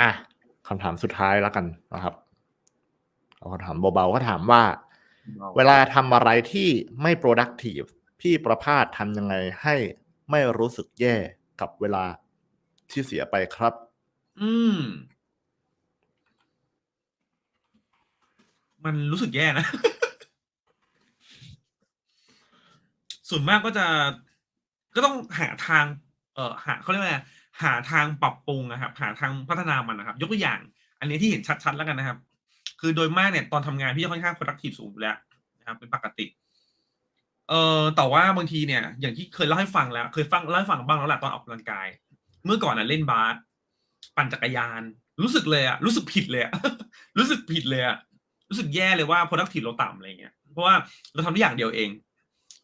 อะคำถามสุดท้ายแล้วกันนะครับเอาคำถามเบาๆก็ถามว่า เวลาทำอะไรที่ไม่ productive พี่ประภาสทำยังไงให้ไม่รู้สึกแย่กับเวลาที่เสียไปครับ อืม มันรู้สึกแย่นะ ส่วนมากก็จะ ก็ต้องหาทาง เอ่อ หาเขาเรียกว่าอะไร หาทางปรับปรุงนะครับ หาทางพัฒนามันนะครับ ยกตัวอย่าง อันนี้ที่เห็นชัดๆแล้วกันนะครับ คือโดยมากเนี่ยตอนทำงานพี่จะค่อนข้าง productive สูงอยู่แล้วนะครับเป็นปกติเอ่อแต่ว่าบางทีเนี่ย อย่างที่เคยเล่าให้ฟังแล้ว เคยฟังเล่าให้ฟังบ้างแล้วแหละตอนออกกำลังกาย เมื่อก่อนน่ะเล่นบาสปั่นจักรยาน รู้สึกเลยอะรู้สึกผิดเลยอะรู้สึกผิดเลยอะรู้สึกแย่เลยว่า productive เราต่ำอะไรเงี้ยเพราะว่าเราทำได้อย่างเดียวเอง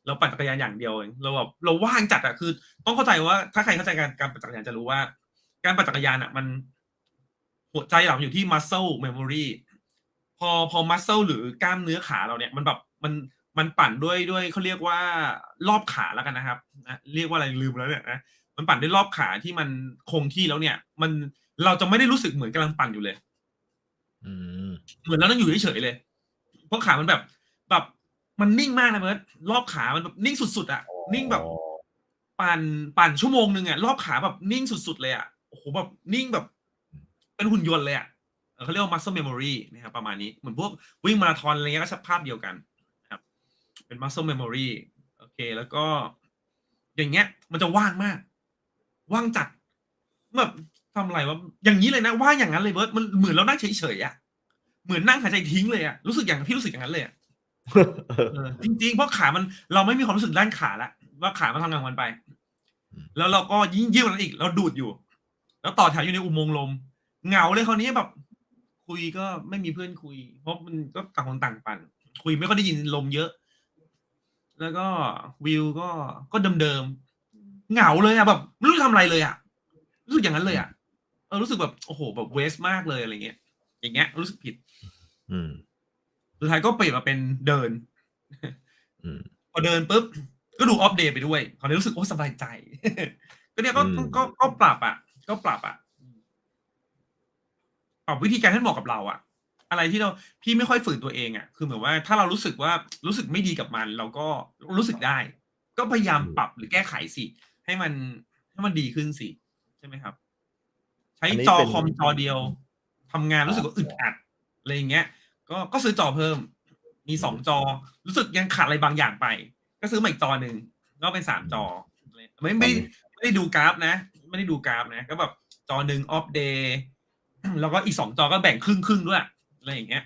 เราปั่นจักรยานอย่างเดียวเองเราแบบเราว่างจัดอะคือ ต้องเข้าใจว่าถ้าใครเข้าใจการการปั่นจักรยานจะรู้ว่า การปั่นจักรยานอะมัน หัวใจหลักอยู่ที่ muscle memory พอพอ muscle หรือกล้ามเนื้อขาเราเนี่ยมันแบบมันมันปั่นด้วยด้วยเขาเรียกว่ารอบขาแล้วกันนะครับนะเรียกว่าอะไรลืมแล้วเนี่ยนะมันปั่นด้วยรอบขาที่มันคงที่แล้วเนี่ย มันเราจะไม่ได้รู้สึกเหมือนกำลังปั่นอยู่เลยอืมเหมือนเราต้องอยู่เฉยๆเลย เพราะขามันแบบแบบ มันนิ่งมากนะเบิร์ดรอบขามันแบบนิ่งสุดๆอะนิ่งแบบ ปั่นปั่นชั่วโมงหนึ่งอะรอบขาแบบนิ่งสุดๆเลยอะโอ้โหแบบนิ่งแบบ เป็นหุ่นยนต์เลยอะเออเขาเรียกว่า muscle memory นะครับประมาณนี้เหมือนพวกวิ่งมาราธอนอะไรเงี้ยก็ภาพเดียวกันนะครับ เป็น muscle memory โอเค แล้วก็ อย่างเงี้ย มันจะว่างมาก ว่างจัดแบบทำอะไรวะอย่างนี้เลยนะว่างอย่างนั้นเลยเบิร์ดมันเหมือนเรานั่งเฉยๆอะเหมือนนั่งหายใจทิ้งเลยอะรู้สึกอย่างพี่รู้สึกอย่างนั้นเลยอะเออ จริงๆ เพราะขามันเราไม่มีความรู้สึกด้านขาละว่าขามันทำงานของมันไป แล้วเราก็ยิ่งยิ่งกว่านั้นอีกเราดูดอยู่ แล้วต่อแถวอยู่ในอุโมงค์ลม เหงาเลยคราวนี้แบบ คุยก็ไม่มีเพื่อนคุย เพราะมันก็ต่างคนต่างปั่น คุยไม่ค่อยได้ยินลมเยอะ แล้วก็วิวก็ก็เดิมๆเหงาเลยอะแบบไม่รู้จะทำอะไรเลยอะรู้สึกอย่างนั้นเลยอะเออรู้สึกแบบโอ้โหแบบเวสมากเลยอะไรเงี้ยอย่างเงี้ยรู้สึกผิด อืม สุดท้ายก็เปลี่ยนมาเป็นเดินอืมพอเดินปุ๊บ ก็ดูอัปเดตไปด้วยคราวนี้รู้สึกโอ้สบายใจ ก็เนี่ยก็อืมก็ก็ปรับอะ ก็ปรับอะปรับวิธีการให้เหมาะกับเราอะ อะไรที่เราพี่ไม่ค่อยฝืนตัวเองอะ คือเหมือนว่าถ้าเรารู้สึกว่ารู้สึกไม่ดีกับมัน เราก็รู้สึกได้ ก็พยายามปรับหรือแก้ไขสิ ให้มันให้มันดีขึ้นสิ ใช่ไหมครับ ใช้อันนี้จอเป็นคอมจอเดียวทำงานรู้สึกว่าอึดอัดอะไรอย่างเงี้ย ก็ก็ซื้อจอเพิ่ม มีสองจอ รู้สึกยังขาดอะไรบางอย่างไป ก็ซื้อมาอีกจอหนึ่งก็เป็นสามจอ ไม่ไม่ไม่ได้ดูกราฟนะ ไม่ได้ดูกราฟนะ ก็แบบจอหนึ่งออฟเดย์แล้วก็อีกสองจอก็แบ่งครึ่งครึ่งๆด้วยอะไรอย่างเงี้ย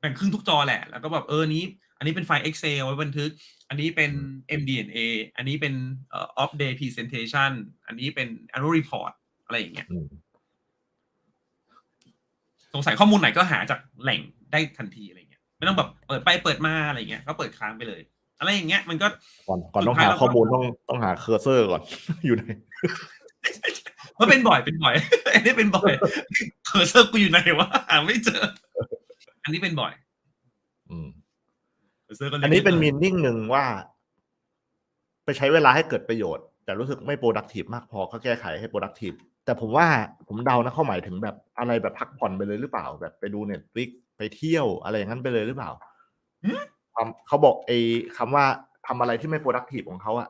แบ่งครึ่งทุกจอแหละ แล้วก็แบบเออนี้ อันนี้เป็นไฟล์ Excel ไว้บันทึก อันนี้เป็น MD&A อันนี้เป็นเอ่อ off day presentation อันนี้เป็น annual report อะไรอย่างเงี้ย สงสัยข้อมูลไหนก็หาจากแหล่งได้ทันทีอะไรเงี้ยไม่ต้องแบบเปิดไปเปิดมาอะไรเงี้ยก็เปิดค้างไปเลย อะไรอย่างเงี้ยมันก็ก่อนก่อนสุดต้องท้ายหาเราก็ข้อมูลต้องต้องหาเคอร์เซอร์ก่อนอยู่ในเพราะเป็นบ่อยเป็นบ่อยอันนี้เป็นบ่อยเคอร์เซอร์กูอยู่ไหนวะหาไม่เจอ อันนี้เป็นบ่อย อืมเคอร์เซอร์ก็ล็กอันนี้เป็นดหมียนิ่งหนึ่งว่า ไปใช้เวลาให้เกิดประโยชน์ แต่รู้สึกไม่ productive มากพอก็แก้ไขให้ productive แต่ผมว่าผมเดานะเขาหมายถึงแบบอะไรแบบพักผ่อนไปเลยหรือเปล่า แบบไปดูเน็ตฟลิกไปเที่ยวอะไรอย่างนั้นไปเลยหรือเปล่าความเขาบอกไอ้คำว่าทำอะไรที่ไม่ productive ของเขาอะ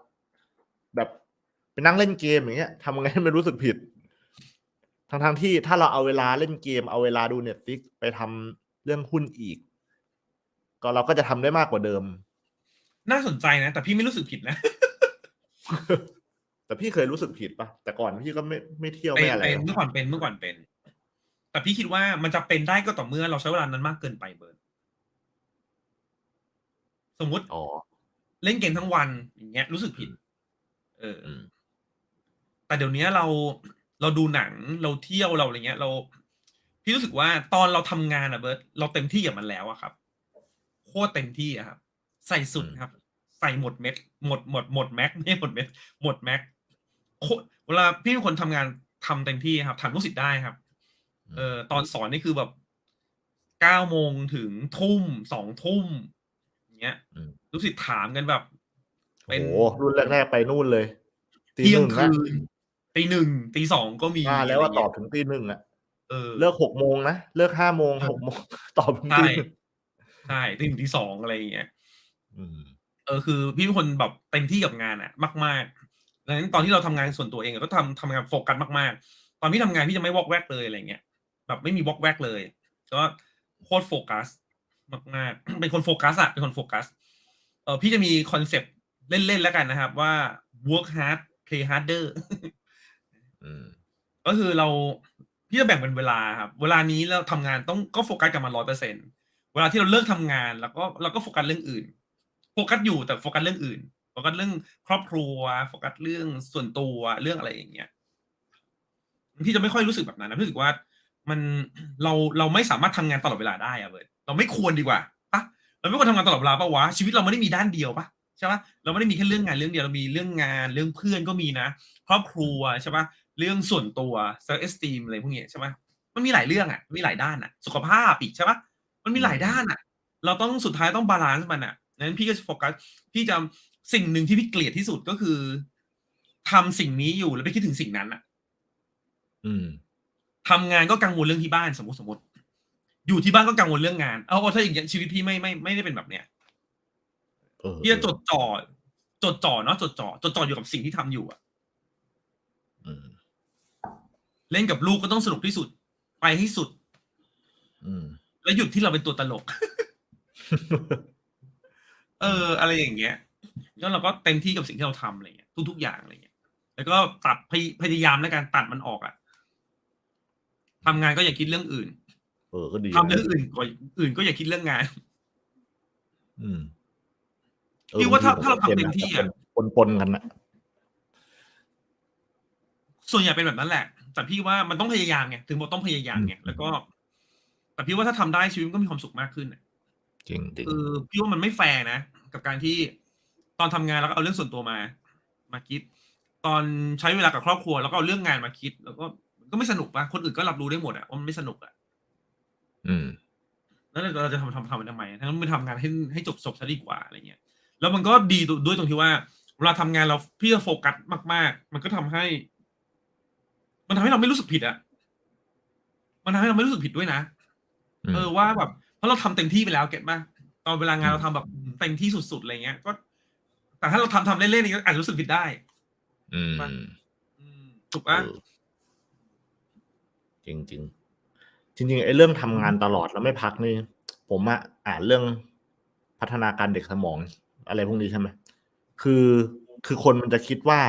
แบบไปนั่งเล่นเกมอย่างเงี้ยทำไงให้ไม่รู้สึกผิดทั้งทงที่ถ้าเราเอาเวลาเล่นเกมเอาเวลาดูเน็ตฟลิกไปทำเรื่องหุ้นอีก ก็เราก็จะทำได้มากกว่าเดิม น่าสนใจนะ แต่พี่ไม่รู้สึกผิดนะ แต่พี่เคยรู้สึกผิดปะแต่ก่อนพี่ก็ไม่ไม่เที่ยวเป็นไม่อะไรเป็นหรอกเมื่อก่อนเป็นเมื่อก่อนเป็น แต่พี่คิดว่ามันจะเป็นได้ก็ต่อเมื่อเราใช้เวลานั้นมากเกินไปเบิร์ดสมมุติอ๋อเล่นเกมทั้งวันอย่างเงี้ย รู้สึกผิด เออออืมแต่เดี๋ยวนี้เราเราดูหนังเราเที่ยวเราอะไรเงี้ย เรา พี่รู้สึกว่าตอนเราทำงานอะเบิร์ตเราเต็มที่กับมันแล้วอะครับโคตรเต็มที่อะครับ ใส่สุดครับ ใส่หมดเม็ดหมดหมดหมดแม็กไม่ใช่หมดเม็ดหมดแม็กโคตร เวลาพี่เป็นคนทำงานทำเต็มที่ครับถามลูกศิษย์ได้ครับ เออตอนสอนนี่คือแบบเก้าโมงถึงทุ่มสองทุ่มอย่างเงี้ยอืมลูกศิษย์ถามกันแบบเป็นโอ้โหรุ่นแรกๆไปนู่นเลยตีเที่หยงนึ่งคืนะนตีหนึ่งตีสองก็มีมาแล้วว่าะไรตอเงี้บยถึงตีหนึ่งอะเออเลิกหกโมงนะเลิกห้าโมงหกโมงตอบใช่ตีหนึ่งใช่ตีหนึ่งตีสองอะไรอย่างเงี้ยอืมเออคือพี่เป็นคนแบบเต็มที่กับงานอะมากๆ ดังนั้นตอนที่เราทำงานส่วนตัวเองอะก็ทำทำงานโฟกัสมากๆ ตอนพี่ทำงานพี่จะไม่วอกแวกเลยอะไรเงี้ย แบบไม่มีวอกแวกเลย ก็โคตรโฟกัสมากๆ เป็นคนโฟกัสอะเป็นคนโฟกัส เออพี่จะมีคอนเซปต์เล่นๆแล้วกันนะครับ ว่า work hard play harder อืมก็คือเราพี่จะแบ่งเป็นเวลาครับ เวลานี้เราทำงานต้องก็โฟกัสกับมันร้อยเปอร์เซ็นเวลาที่เราเลิกทำงาน แล้วก็เราก็โฟกัสเรื่องอื่น โฟกัสอยู่แต่โฟกัสเรื่องอื่น โฟกัสเรื่องครอบครัวโฟกัสเรื่องส่วนตัวเรื่องอะไรอย่างเงี้ยพี่จะไม่ค่อยรู้สึกแบบนั้นนะพี่รู้สึกว่า มันเราเราไม่สามารถทำงานตลอดเวลาได้อะเบิร์ดเราไม่ควรดีกว่าปะเราไม่ควรทำงานตลอดเวลาปะวะชีวิตเราไม่ได้มีด้านเดียวปะใช่ปะเราไม่ได้มีแค่เรื่องงานเรื่องเดียวเรามีเรื่องงานเรื่องเพื่อนก็มีนะ ครอบครัวใช่ปะเรื่องส่วนตัวเซลล์เอสตีมอะไรพวกเนี้ยใช่ปะมันมีหลายเรื่องอะมีหลายด้านอะ สุขภาพอีกใช่ปะมันมีหลายด้านอะ เราต้องสุดท้ายต้องบาลานซ์มันอะนั้นพี่ก็จะโฟกัสพี่จะ สิ่งหนึ่งที่พี่เกลียดที่สุดก็คือทำสิ่งนี้อยู่แล้วไปคิดถึงสิ่งนั้นอะอืมทำงานก็กังวลเรื่องที่บ้านสมมติสมมติ อยู่ที่บ้านก็กังวลเรื่องงานเอาเอาถ้าอย่างเงี้ยชีวิตพี่ไม่ไม่ไม่ได้เป็นแบบเนี้ยเออพี่จะจดจ่อจดจ่อเนาะจดจ่อจดจ่ออยู่กับสิ่งที่ทำอยู่อะอืมเล่นกับลูกก็ต้องสนุกที่สุด ไปให้สุดอืมแล้วหยุดที่เราเป็นตัวตลก เออ อะไรอย่างเงี้ย แล้วเราก็เต็มที่กับสิ่งที่เราทำอะไรเงี้ยทุก ๆ อย่างอะไรเงี้ยแล้วก็ตัดพยพยายามในการตัดมันออกอะทำงานก็อย่าคิดเรื่องอื่น เออก็ดีทำเรื่องอื่นก็อื่นก็อย่าคิดเรื่องงาน อืมพี่ว่าถ้าบงถ้าเราทำเต็มที่อะปนปนๆกันนะส่วนใหญ่เป็นแบบนั้นแหละ แต่พี่ว่ามันต้องพยายามไงถึงบอกต้องพยายามไงแล้วก็ แต่พี่ว่าถ้าทำได้ชีวิตมันก็มีความสุขมากขึ้นน่ะจริงจริงคือพี่ว่ามันไม่แฟร์นะกับการที่ ตอนทำงานแล้วก็เอาเรื่องส่วนตัวมา มาคิด ตอนใช้เวลากับครอบครัว แล้วก็เอาเรื่องงานมาคิด แล้วก็มันก็ไม่สนุกปะคนอื่นก็รับรู้ได้หมดอะว่ามันไม่สนุกอะอืม แล้วเราจะทำทำทำมันทำไมทั้งนั้นมันทำงานให้ให้จบจบซะดีกว่าอะไรเงี้ย แล้วมันก็ดีด้วยตรงที่ว่าเวลาทำงานเราพี่จะโฟกัสมาก ๆ มันก็ทำให้ มันทำให้เราไม่รู้สึกผิดอะมันทำให้เราไม่รู้สึกผิดด้วยนะอืมเออว่าแบบเพราะเราทำเต็มที่ไปแล้วเก็ตป่ะตอนเวลางานเราทำแบบเต็มที่สุดๆอะไรเงี้ย ก็ แต่ถ้าเราทำทำเล่นๆนี่ก็อาจจะรู้สึกผิดได้ อืมอืมถูกป่ะเออจริงจริงจริงๆไอ้เรื่องทำงานตลอดแล้วไม่พักนี่ ผมอะอ่านเรื่องพัฒนาการเด็กสมอง อะไรพวกนี้ใช่ไหมคือคือคนมันจะคิดว่า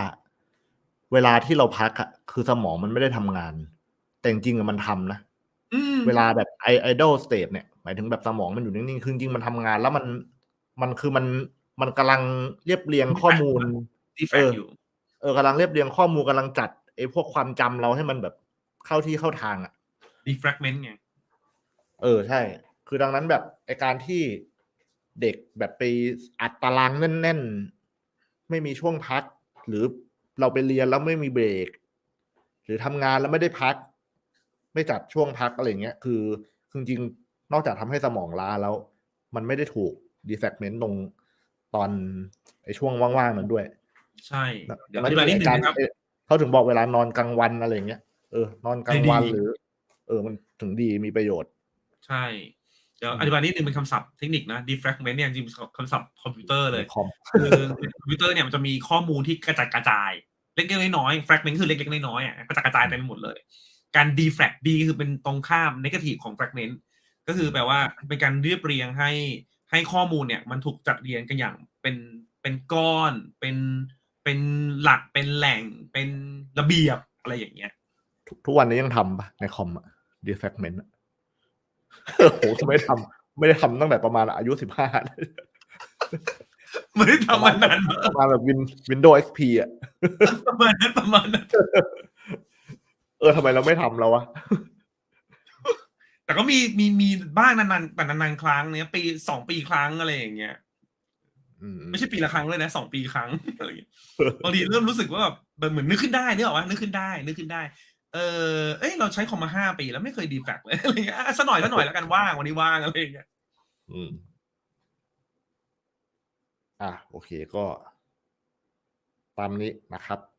เวลาที่เราพักอะคือสมองมันไม่ได้ทำงาน แต่จริงๆอะมันทำนะ อืมเวลาแบบไอไอดอลสเตทเนี่ยหมายถึงแบบสมองมันอยู่นิ่งๆคือจริงๆมันทำงานแล้วมันมันคือมัน มันกำลังเรียบเรียงข้อมูลดีแฟเอกออยู่ เออกำลังเรียบเรียงข้อมูลกำลังจัดไอ้พวกความจำเราให้มันแบบเข้าที่เข้าทางอะดีแฟกเมนต์ไง เออใช่ คือดังนั้นแบบไอการที่เด็กแบบไปอัดตารางแน่น ๆ ไม่มีช่วงพัก หรือเราไปเรียนแล้วไม่มีเบรก หรือทำงานแล้วไม่ได้พัก ไม่จัดช่วงพักอะไรเงี้ย คือคือจริงๆนอกจากทำให้สมองล้าแล้ว มันไม่ได้ถูกดีแฟกเมนต์ตรง ตอนไอช่วงว่างๆนั้นด้วย ใช่ เดี๋ยวดัองธิบายนิดนึงนะครับเอ่อเขาถึงบอกเวลานอนกลางวันอะไรเงี้ยเออนอนกลางวันให้ดีหรือ เออมันถึงดีมีประโยชน์ ใช่ เดี๋ยวอธิบายนิดนึงเป็นคำศัพท์เทคนิคนะ defragment เนี่ยจริงๆคำศัพท์คอมพิวเตอร์เลยในคอมคือในคอมพิวเตอร์เนี่ยมันจะมีข้อมูลที่กระจัดกระจาย เล็กๆน้อยๆ fragment คือเล็กๆน้อยๆอะกระจัดกระจายเต็มไปหมดเลย การ defrag d คือเป็นตรงข้าม negative ของ fragment ก็คือแปลว่าเป็นการเรียบเรียงให้ ให้ข้อมูลเนี่ยมันถูกจัดเรียงกันอย่างเป็นเป็นก้อนเป็นเป็นหลักเป็นแหล่งเป็นระเบียบอะไรอย่างเงี้ย ทุกทุกวันนี้ยังทำปะในคอมอะดีแฟกเมนต์โอ้โหไม่ทำไม่ได้ทำตั้งแต่ประมาณอายุสิบห้าไม่ได้ทำมานานมากประมาณแบบวินวินโดว์เอ็กพีอะประมาณนั้นประมาณนั้นเออทำไมเราไม่ทำแล้ววะ แต่ก็มีมีมีบ้างนานๆแต่นานๆครั้งเนี้ยปีสองปีครั้งอะไรอย่างเงี้ยอืมไม่ใช่ปีละครั้งเลยนะสองปีครั้งอะไรอย่างเงี้ยบางทีเริ่มรู้สึกว่าแบบเหมือนนึกขึ้นได้เนี่ยหรอวะนึกขึ้นได้ นึกขึ้นได้ เออเอ้ยเราใช้คอมมาห้าปีแล้วไม่เคยดีแฟกเลยอะไรเงี้ยอะสักหน่อยสักหน่อยแล้วกันว่างวันนี้ว่างอะไรอย่างเงี้ยอืมอะโอเคก็ ตามนี้นะครับ